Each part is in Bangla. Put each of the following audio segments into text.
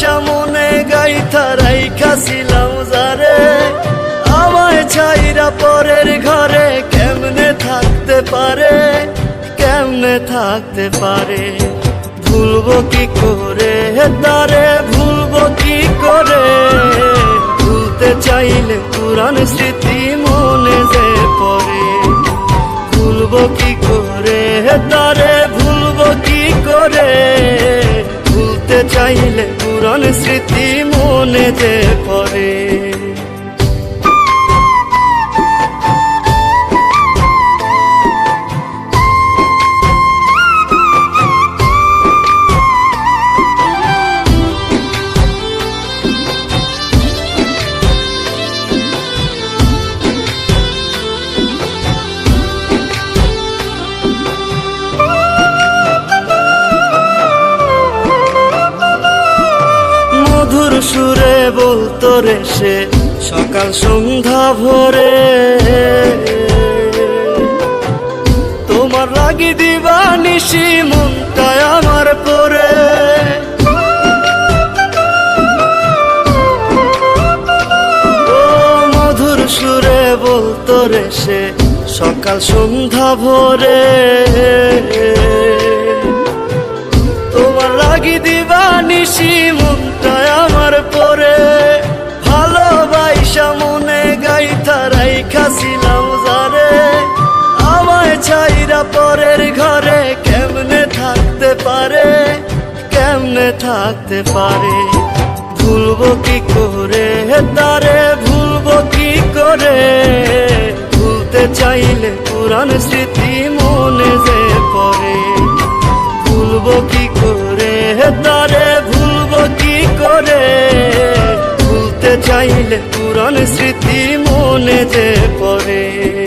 আশা মনে তারাই রাইখাছিলাম যারে। আমায় ছাইরা পরের ঘরে কেমনে থাকতে পারে? কেমনে থাকতে পারে? ভুলবো কি করে? তারে ভুলবো কি করে? ভুলতে চাইলে পুরান স্মৃতি মনে যে পরে ভুলবো কি করে চাইলে পুরন স্মৃতি মনে যে পড়ে। সুরে বলতো রে সে সকাল সন্ধ্যা ভোরে। তোমার লাগি দিবা নিশি মনটায় আমার পরে। মধুর সুরে বলতো রে সে সকাল সন্ধ্যা ভোরে। তোমার লাগি দিবা নিশি মনটায় রাইখাছিলাম যারে আমায় ছাইরা পরের ঘরে কেমনে থাকতে পারে? কেমনে থাকতে পারে? ভুলবো কি করে? তারে, ভুলবো কি করে? ভুলতে চাইলে পুরান স্মৃতি মনে যে পড়ে। ভুলবো কি করে? তারে চাইলে পুরান স্মৃতি মনে যে পড়ে।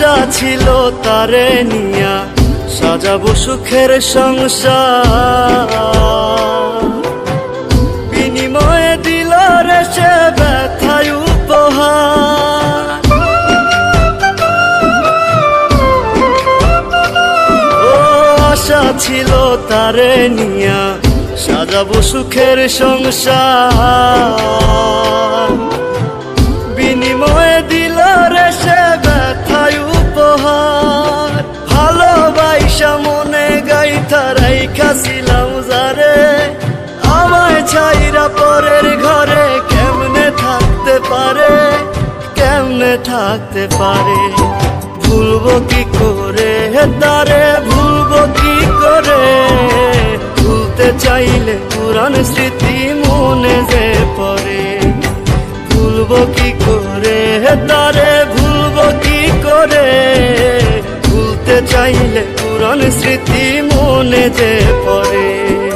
আশা ছিল তারে নিয়া সাজাবো সুখের সংসার। বিনিময়ে দিল রে সে ব্যথায় উপহার। ও আশা ছিল তারে নিয়া সাজাবো সুখের সংসার। বিনিময়ে দিল রে সে রাইখাছিলাম যারে। আমায় ছাইরা পরের ঘরে কেমনে থাকতে পারে? কেমনে থাকতে পারে? ভুলবো কি করে? তারে, ভুলবো কি করে? ভুলতে চাইলে পুরান স্মৃতি চাইলে পুরান স্মৃতি মনে যে পড়ে।